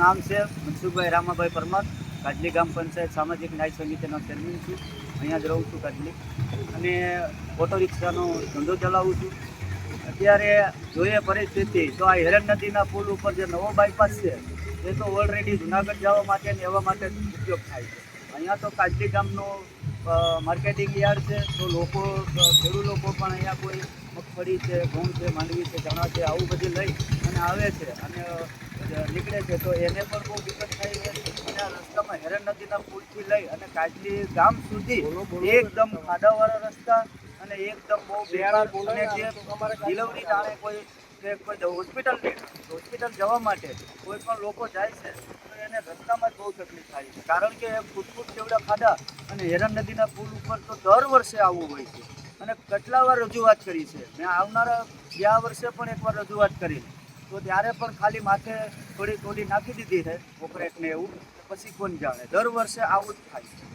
નામ છે મનસુખભાઈ રામાભાઈ પરમાર, કાજલી ગ્રામ પંચાયત સામાજિક ન્યાય સમિતિનો ચેરમેન છું. અહીંયા જ રહું છું કાજલી. અને ઓટો રિક્ષાનો ધંધો ચલાવું છું. અત્યારે જોઈએ પરિસ્થિતિ, તો આ હેરણ નદીના પુલ ઉપર જે નવો બાયપાસ છે, એ તો ઓલરેડી જુનાગઢ જવા માટે ને એવા માટે ઉપયોગ થાય છે. અહીંયા તો કાજલી ગામનું માર્કેટિંગ યાર્ડ છે, તો લોકો ખેડૂત લોકો પણ અહીંયા કોઈ મગફળી છે ઘઉં છે માંડવી છે ચણા છે આવું બધું લઈ અને આવે છે અને નીકળે છે. તો એને પણ બહુ દિક્કત થાય છે. અને રસ્તામાં હેરણ નદીના પુલથી લઈ અને કાજલી ગામ સુધી એકદમ ખાડાવાળા રસ્તા અને એકદમ બહુ બેકાર અને જે ડિલિવરી ટાણે કોઈ કે કોઈ હોસ્પિટલ હોસ્પિટલ જવા માટે કોઈ પણ લોકો જાય છે તો એને રસ્તામાં જ બહુ તકલીફ થાય છે. કારણ કે ફૂટ ફૂટ જેવડા ખાડા અને હેરણ નદીના પુલ ઉપર તો દર વર્ષે આવવું હોય છે. અને કેટલા વાર રજૂઆત કરી છે? મેં આવનારા ગયા વર્ષે પણ એકવાર રજૂઆત કરી તો ત્યારે પણ ખાલી માથે થોડી થોડી નાખી દીધી છે ઓપરેટને એવું. પછી કોણ જાણે? દર વર્ષે આવું જ થાય છે.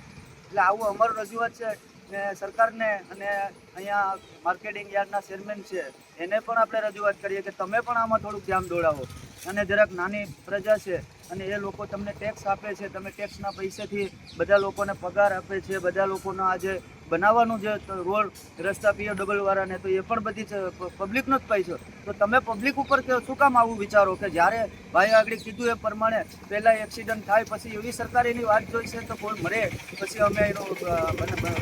એટલે આવું અમારું રજૂઆત છે ને સરકારને અને અહીંયા માર્કેટિંગ યાર્ડના ચેરમેન છે, એને પણ આપણે રજૂઆત કરીએ કે તમે પણ આમાં થોડુંક ધ્યાન દોડાવો. અને જરાક નાની પ્રજા છે અને એ લોકો તમને ટેક્સ આપે છે, તમે ટેક્સના પૈસાથી બધા લોકોને પગાર આપે છે, બધા લોકોનો આજે બનાવવાનું જે રોડ રસ્તા પીઓ ડબલવાળાને તો એ પણ બધી પબ્લિકનો જ પૈસો તો તમે પબ્લિક ઉપર શું કામ આવું વિચારો કે જ્યારે ભાઈ આગળ કીધું એ પ્રમાણે પહેલાં એક્સિડન્ટ થાય, પછી એવી સરકાર એની વાત જોઈ છે તો કોઈ મરે? પછી અમે એનો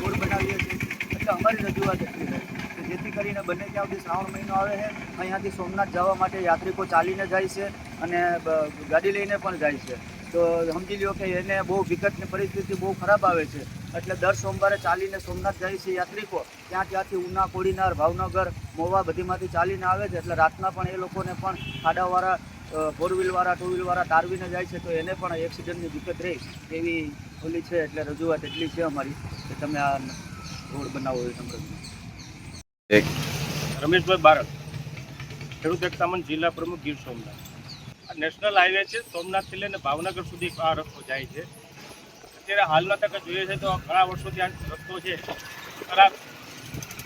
રોડ બનાવીએ છીએ. એટલે અમારી રજૂઆત એટલી જેથી કરીને બંને ત્યાં સુધી શ્રાવણ મહિનો આવે છે. અહીંયાથી સોમનાથ જવા માટે યાત્રિકો ચાલીને જાય છે અને ગાડી લઈને પણ જાય છે. તો સમજી લ્યો કે એને બહુ વિકટની પરિસ્થિતિ બહુ ખરાબ આવે છે. એટલે દર સોમવારે ચાલીને સોમનાથ જાય છે યાત્રિકો. ત્યાં ત્યાંથી ઉના, કોડીનાર, ભાવનગર, મોવા બધીમાંથી ચાલીને આવે છે. એટલે રાતના પણ એ લોકોને પણ ખાડાવાળા ફોર વ્હીલવાળા ટુ વ્હીલવાળા તારવીને જાય છે. તો એને પણ એક્સિડન્ટની વિગત રહી. એવી ઓલી છે એટલે રજૂઆત એટલી છે અમારી કે તમે આ રોડ બનાવો એ નમ્ર રમેશભાઈ બારક, ખેડૂત એકતા મંચ જિલ્લા પ્રમુખ ગીર સોમનાથ. આ નેશનલ હાઈવે છે, સોમનાથથી લઈને ભાવનગર સુધી આ રસ્તો જાય છે. અત્યારે હાલના તકે જોઈએ છે, તો ઘણા વર્ષોથી આ રસ્તો છે. ખરાબ.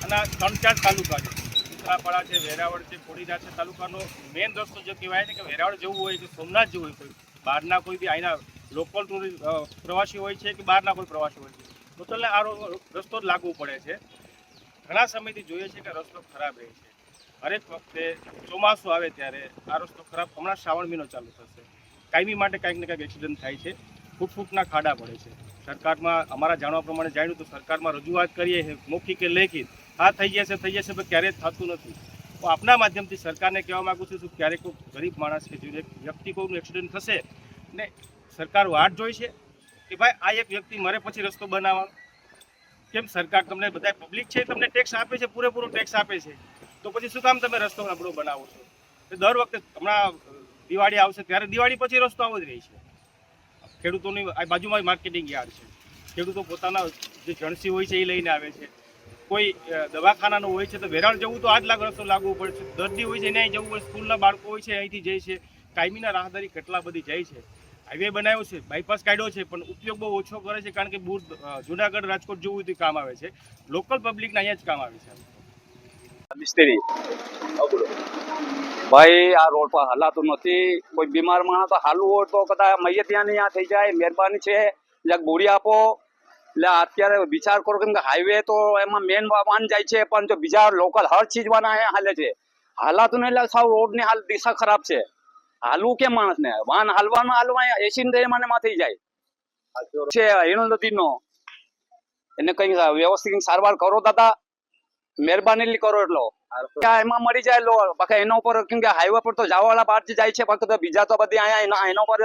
અને આ ત્રણ ચાર તાલુકા છે. ઉત્તરાપાડા છે, વેરાવળ છે કોડીદા છે, તાલુકાનો મેઇન રસ્તો જે કહેવાય છે કે વેરાવળ જવું હોય કે સોમનાથ જવું હોય, કોઈ બહારના કોઈ બી અહીંના લોકલ ટુરિસ્ટ પ્રવાસી હોય છે કે બહારના કોઈ પ્રવાસી હોય છે. ટોટલને આ રસ્તો જ લાગુ પડે છે. ઘણા સમયથી જોઈએ છે કે રસ્તો ખરાબ રહે છે. હરેક વખતે ચોમાસું આવે ત્યારે આ રસ્તો ખરાબ હમણાં શ્રાવણ મહિનો ચાલુ થશે. કાયમી માટે કાંઈક ને કંઈક એક્સિડન્ટ થાય છે. ફૂટ ફૂટના ખાડા પડે છે. સરકારમાં અમારા જાણવા પ્રમાણે જાણ્યું તો સરકારમાં રજૂઆત કરીએ છે મૌખિક કે લેખિત. હા, થઈ જશે થઈ જશે, પણ ક્યારેય થતું નથી. તો આપના માધ્યમથી સરકારને કહેવા માગું છું, શું ક્યારેક કોઈ ગરીબ માણસ કે જો વ્યક્તિ કોઈનું એક્સિડન્ટ થશે ને સરકાર વાટ જોઈ છે? કે ભાઈ આ એક વ્યક્તિ મરે પછી રસ્તો બનાવવાનો? કેમ સરકાર તમને બધા પબ્લિક છે તમને ટેક્સ આપે છે, પૂરેપૂરો ટેક્સ આપે છે. તો પછી શું કામ તમે રસ્તો નબળો બનાવો છો? દર વખતે હમણાં દિવાળી આવશે ત્યારે દિવાળી પછી રસ્તો આવો જ રહે છે. ખેડૂતોની આ બાજુમાં માર્કેટિંગ યાર્ડ છે. ખેડૂતો પોતાના જે જણસી હોય છે એ લઈને આવે છે. કોઈ દવાખાનાનું હોય છે તો વેરાણ જવું તો આ જ લાગ રસ્તો લાગવો પડે છે દર્દી હોય છે એને જવું હોય, સ્કૂલના બાળકો હોય છે, અહીંથી જાય છે. કાયમીના રાહદારી કેટલા બધી જાય છે. હાઈવે બનાવ્યો છે બાયપાસ કાઢ્યો છે, પણ ઉપયોગ બહુ ઓછો કરે છે કારણ કે બુર જુનાગઢ, રાજકોટ જવું તો કામ આવે છે. લોકલ પબ્લિકને અહીંયા જ કામ આવે છે. મિસ્ત્રી ભાઈ, આ રોડ પર હલાતું નથી. કોઈ બીમાર માણસ હાલવું હોય તો કદાચ મૈયે ત્યાં નહીં આ થઈ જાય, મહેરબાની છે. એટલે ગોળી આપો. એટલે અત્યારે વિચાર કરો કેમ કે હાઈવે તો એમાં મેન વાહન જાય છે, પણ જો બીજા લોકલ હર ચીજવાના અહીંયા હાલે છે. હાલાતું નહીં, એટલે સાવ રોડની હાલ દિશા ખરાબ છે. હાલવું કેમ માણસને? વાન હાલવાનું હાલવા એસી ને મને માં જાય. છે એનો નથી નો એને કઈ વ્યવસ્થિત સારવાર કરો દાદા. મહેરબાની કરો એટલો. એમાં મરી જાય લો. બાકી એના ઉપર કેમ કે હાઈવે પર તો જાવાવાળા બહાર જાય છે બાકી બીજા તો બધી અહીંયા એના એના ઉપર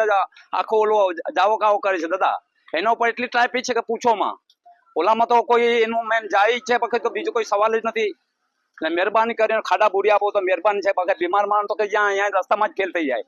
આખો ઓલો જાવો કાવો કરે છે દાદા. એના ઉપર એટલી ટ્રાફિક છે કે પૂછો માં. ઓલામાં તો કોઈ એનું મેન જાય છે, બાકી તો બીજો કોઈ સવાલ જ નથી. એટલે મહેરબાની કરીને ખાડા બુરી આપો તો મહેરબાની છે. બાકી બીમાર માણસ તો કે જ્યાં અહીંયા રસ્તામાં જ ફેલ થઈ જાય.